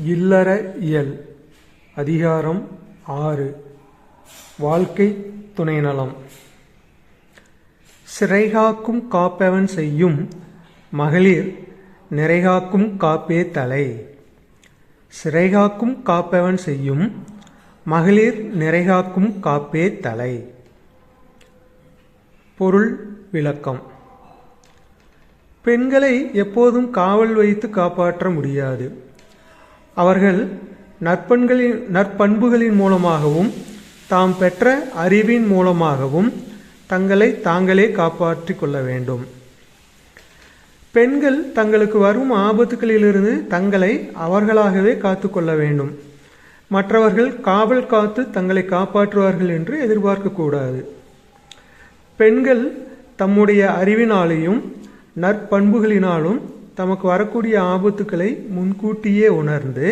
இல்லற இயல். அதிகாரம் ஆறு. வாழ்க்கை துணைநலம். சிறைகாக்கும் காப்பவன் செய்யும் மகளிர் நிறைகாக்கும் காப்பே தலை. சிறைகாக்கும் காப்பவன் செய்யும் மகளிர் நிறைகாக்கும் காப்பே தலை. பொருள் விளக்கம். பெண்களை எப்போதும் காவல் வைத்து காப்பாற்ற முடியாது. அவர்கள் நற்பண்களின் நற்பண்புகளின் மூலமாகவும் தாம் பெற்ற அறிவின் மூலமாகவும் தங்களை தாங்களே காப்பாற்றி கொள்ள வேண்டும். பெண்கள் தங்களுக்கு வரும் ஆபத்துகளிலிருந்து தங்களை அவர்களாகவே காத்துக்கொள்ள வேண்டும். மற்றவர்கள் காவல் காத்து தங்களை காப்பாற்றுவார்கள் என்று எதிர்பார்க்கக்கூடாது பெண்கள் தம்முடைய அறிவினாலேயும் நற்பண்புகளினாலும் தமக்கு வரக்கூடிய ஆபத்துக்களை முன்கூட்டியே உணர்ந்து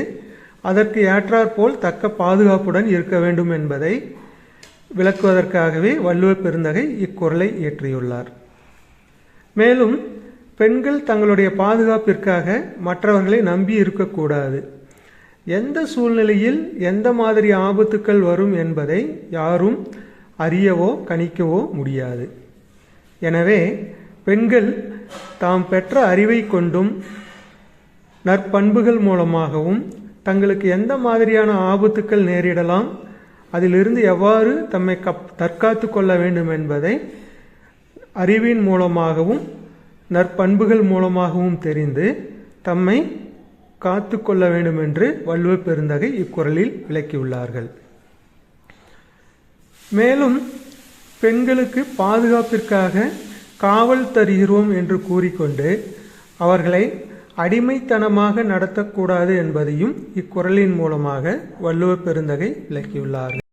அதற்கு ஏற்றாற்போல் தக்க பாதுகாப்புடன் இருக்க வேண்டும் என்பதை விளக்குவதற்காகவே வள்ளுவர் பெருந்தகை இக்குறளை இயற்றியுள்ளார். மேலும் பெண்கள் தங்களுடைய பாதுகாப்பிற்காக மற்றவர்களை நம்பி இருக்கக்கூடாது. எந்த சூழ்நிலையில் எந்த மாதிரி ஆபத்துக்கள் வரும் என்பதை யாரும் அறியவோ கணிக்கவோ முடியாது. எனவே பெண்கள் தாம் பெற்ற அறிவை கொண்டும் நற்பண்புகள் மூலமாகவும் தங்களுக்கு எந்த மாதிரியான ஆபத்துக்கள் நேரிடலாம் அதிலிருந்து எவ்வாறு தம்மை கப் தற்காத்து கொள்ள வேண்டும் என்பதை அறிவின் மூலமாகவும் நற்பண்புகள் மூலமாகவும் தெரிந்து தம்மை காத்து கொள்ள வேண்டும் என்று வள்ளுவ பெருந்தகை இக்குறளில் விளக்கியுள்ளார்கள். மேலும் பெண்களுக்கு பாதுகாப்பிற்காக காவல் தருகிறோம் என்று கூறிக்கொண்டு அவர்களை அடிமைத்தனமாக நடத்தக்கூடாது என்பதையும் இக்குறளின் மூலமாக வள்ளுவ பெருந்தகை விளக்கியுள்ளார்கள்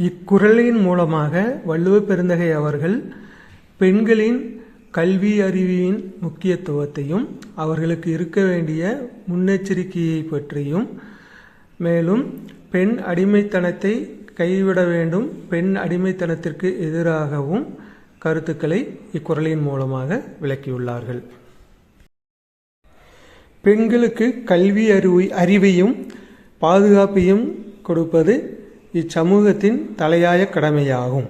இக்குறளின் மூலமாக வள்ளுவ பெருந்தகை அவர்கள் பெண்களின் கல்வி அறிவியின் முக்கியத்துவத்தையும் அவர்களுக்கு இருக்க வேண்டிய முன்னெச்சரிக்கையை பற்றியும் மேலும் பெண் அடிமைத்தனத்தை கைவிட வேண்டும் பெண் அடிமைத்தனத்திற்கு எதிராகவும் கருத்துக்களை இக்குறளின் மூலமாக விளக்கியுள்ளார்கள். பெண்களுக்கு கல்வி அறிவு அறிவையும் பாதுகாப்பையும் கொடுப்பது இச்சமூகத்தின் தலையாய கடமையாகும்.